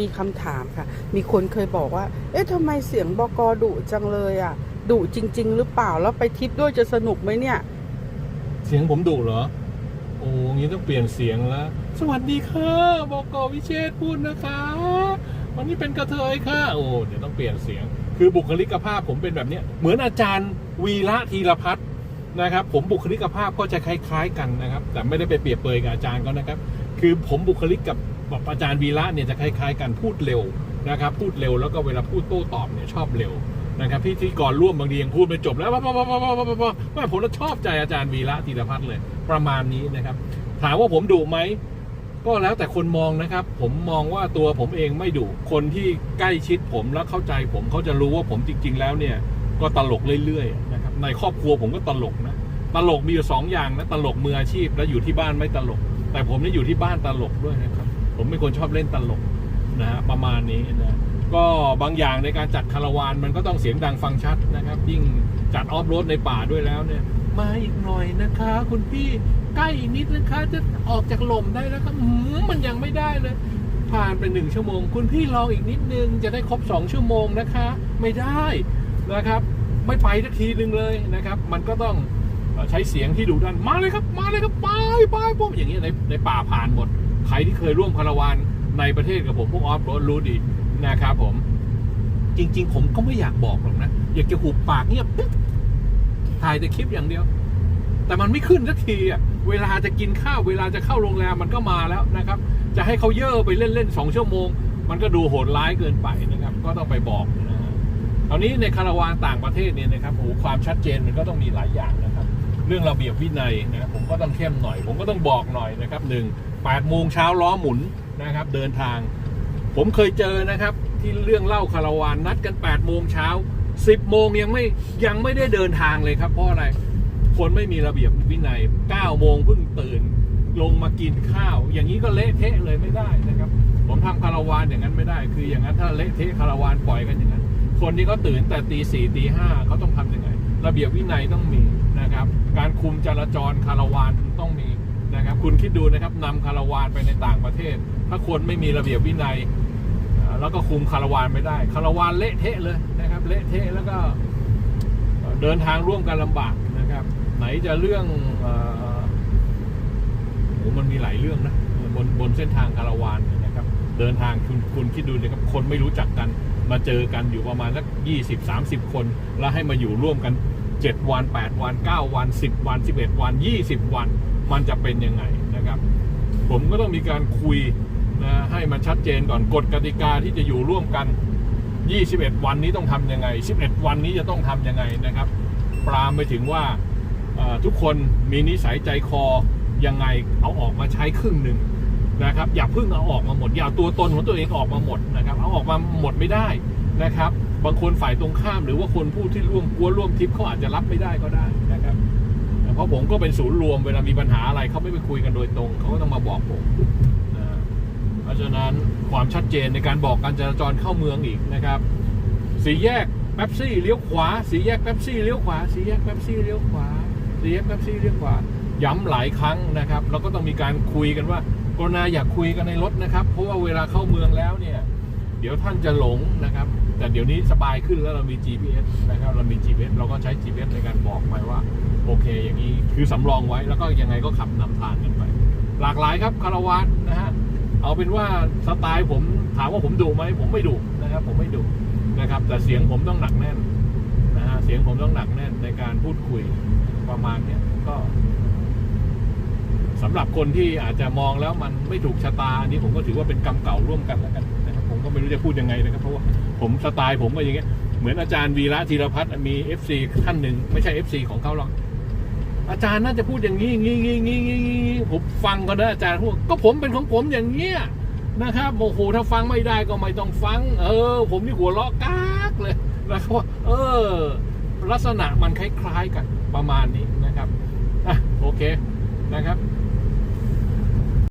มีคำถามค่ะ มีคนเคยบอกว่า เอ๊ะทำไมเสียงบกดุจังเลยอะดุจริง ๆ หรือเปล่าแล้วไปทิปด้วยจะสนุกไหมเนี่ย เสียงผมดุเหรอ โอ้งี้ต้องเปลี่ยนเสียงแล้ว สวัสดีค่ะบอกวิเชษพูดนะคะ วันนี้เป็นกระเทยค่ะ โอ้เดี๋ยวต้องเปลี่ยนเสียง คือบุคลิกภาพผมเป็นแบบเนี้ยเหมือนอาจารย์วีระธีรพัฒน์ นะครับ ผมบุคลิกภาพก็จะคล้ายๆกันนะครับ แต่ไม่ได้ไปเปรียบเปรยกับอาจารย์เขานะครับ คือผมบุคลิกกับอาจารย์วีระเนี่ยจะคล้ายๆกันพูดเร็วนะครับ พูดเร็วแล้วก็เวลาพูดโต้ตอบเนี่ยชอบเร็วนะครับพี่ที่ก่อนร่วมบางทียังพูดไม่จบแล้วว้าวว้าวว้าวว้าวว้าวว้าวแม่ผมชอบใจอาจารย์วีระธีรพัฒน์เลย ประมาณนี้นะครับ ถามว่าผมดุไหมก็แล้วแต่คนมองนะครับ ผมมองว่าตัวผมเองไม่ดุคนที่ใกล้ชิดผมและเข้าใจผมเขาจะรู้ว่าผมจริง ๆ แล้วเนี่ยก็ตลกเรื่อยๆนะครับ ในครอบครัวผมก็ตลกนะ ตลกมีอยู่สองอย่างนะ ตลกมืออาชีพและอยู่ที่บ้านไม่ตลก แต่ผมนี่อยู่ที่บ้านตลกด้วยนะครับ ผมเป็นคนชอบเล่นตลกนะฮะประมาณนี้นะก็บางอย่างในการจัดคาราวานมันก็ต้องเสียงดังฟังชัดนะครับ ยิ่งจัดออฟโรดในป่าด้วยแล้วเนี่ย มาอีกหน่อยนะคะ คุณพี่ใกล้อีกนิดนะคะ จะออกจากหล่มได้แล้วครับมมันยังไม่ได้เลย ผ่านไปหนึ่งชั่วโมง คุณพี่รออีกนิดนึงจะได้ครบสองชั่วโมงนะคะ ไม่ได้นะครับ ไม่ไปสักทีหนึ่งเลยนะครับ มันก็ต้องใช้เสียงที่ดุดันมาเลยครับมาเลยครับไปไปพวกอย่างเงี้ในในป่าผ่านหมด ใครที่เคยร่วมคาราวานในประเทศกับผมพวกออฟโรดรู้ดีนะครับผม จริง ๆ ผมก็ไม่อยากบอกหรอกนะ อยากจะหุบปากเงียบปึ๊บถ่ายแต่คลิปอย่างเดียว แต่มันไม่ขึ้นสักทีอะเวลาจะกินข้าวเวลาจะเข้าโรงแรมมันก็มาแล้วนะครับ จะให้เขาเย่อไปเล่นๆสองชั่วโมง มันก็ดูโหดร้ายเกินไปนะครับ ก็ต้องไปบอก นะฮะตอนนี้ในคาราวานต่างประเทศเนี่ยนะครับโอ้ความชัดเจนมันก็ต้องมีหลายอย่างนะครับ เรื่องระเบียบวินัยนะครับผมก็ต้องเข้มหน่อย ผมก็ต้องบอกหน่อยนะครับหนึ่งแปดโมงเช้าล้อหมุนนะครับ เดินทาง ผมเคยเจอนะครับ ที่เรื่องเล่าคาราวานนัดกัน8ปดโมงเช้า10โมงยังไม่ยังไม่ได้เดินทางเลยครับเพราะอะไรคนไม่มีระเบียบวินัย9โมงเพิ่งตื่น ลงมากินข้าว อย่างนี้ก็เละเทะเลยไม่ได้นะครับ ผมทำคาราวานอย่างนั้นไม่ได้ คืออย่างนั้นถ้าเละเทะคาราวานปล่อยกันอย่างนั้น คนที่เขาตื่นแต่ตีสี่ตีห้าเขาต้องทำยังไง ระเบียบวินัยต้องมีนะครับ การคุมจราจรคาราวานต้องมีนะครับ คุณคิดดูนะครับนำคาราวานไปในต่างประเทศ ถ้าคนไม่มีระเบียบวินัยแล้วก็คุมคาราวานไม่ได้คาราวานเละเทะเลยนะครับ เละเทะแล้วก็เดินทางร่วมกันลำบากนะครับ ไหนจะเรื่องเอ่อโอ้มันมีหลายเรื่องนะบนบนเส้นทางคาราวานเนี่ยนะครับ เดินทางคุณคุณคิดดูนะครับคนไม่รู้จักกัน มาเจอกันอยู่ประมาณสักยี่สิบสามสิบคน แล้วให้มาอยู่ร่วมกันเจ็ดวันแปดวันเก้าวันสิบวันสิบเอ็ดวันยี่สิบวัน มันจะเป็นยังไงนะครับ ผมก็ต้องมีการคุยนะให้มันชัดเจนก่อนกฎกติกาที่จะอยู่ร่วมกัน 21 วันนี้ต้องทำยังไง 11 วันนี้จะต้องทำยังไงนะครับ ปรามไปถึงว่าทุกคนมีนิสัยใจคอยังไงเอาออกมาใช้ครึ่งหนึ่ง นะครับอย่าเพิ่งเอาออกมาหมด อย่าตัวตนของตัวเองออกมาหมดนะครับเอาออกมาหมดไม่ได้นะครับ บางคนฝ่ายตรงข้ามหรือว่าคนผู้ที่ร่วมกลัวร่วมทิปเขาอาจจะรับไม่ได้ก็ได้นะครับเพราะผมก็เป็นศูนย์รวมเวลามีปัญหาอะไรเขาไม่ไปคุยกันโดยตรงเขาก็ต้องมาบอกผมนะเพราะฉะนั้นความชัดเจนในการบอกการจราจรเข้าเมืองอีกนะครับสีแยกแป๊บซี่เลี้ยวขวาสีแยกแป๊บซี่เลี้ยวขวาสีแยกแป๊บซี่เลี้ยวขวาสีแยกแป๊บซี่เลี้ยวขวา ย้ำหลายครั้งนะครับ แล้วก็ต้องมีการคุยกันว่ากรณาอย่าคุยกันในรถนะครับ เพราะว่าเวลาเข้าเมืองแล้วเนี่ย เดี๋ยวท่านจะหลงนะครับ แต่เดี๋ยวนี้สบายขึ้นแล้วเรามี GPS นะครับ เรามี GPS เราก็ใช้ GPS ในการบอกไปว่า โอเค อย่างนี้คือสำรองไว้แล้วก็ยังไงก็ขับนำทางกันไป หลากหลายครับคารวานนะฮะเอาเป็นว่าสไตล์ผมถามว่าผมดุไหมผมไม่ดุนะครับ ผมไม่ดุนะครับ แต่เสียงผมต้องหนักแน่นนะฮะเสียงผมต้องหนักแน่นในการพูดคุยประมาณนี้ก็ สำหรับคนที่อาจจะมองแล้วมันไม่ถูกชะตาอันนี้ผมก็ถือว่าเป็นกรรมเก่าร่วมกันแล้วกันนะครับผมก็ไม่รู้จะพูดยังไงนะครับเพราะว่าผมสไตล์ผมก็อย่างเงี้ยเหมือนอาจารย์วีระธีรพัฒน์มี FC ท่านหนึ่งไม่ใช่ FC ของเขาหรอกอาจารย์น่าจะพูดอย่างนี้งี้งี้งี้งี้ผมฟังก็ได้อาจารย์พูดก็ผมเป็นของผมอย่างเงี้ยนะครับโอ้โหถ้าฟังไม่ได้ก็ไม่ต้องฟัง เออ ผมนี่หัวเราะกากเลยนะครับเออ ลักษณะมันคล้ายๆกันประมาณนี้นะครับอะโอเคนะครับ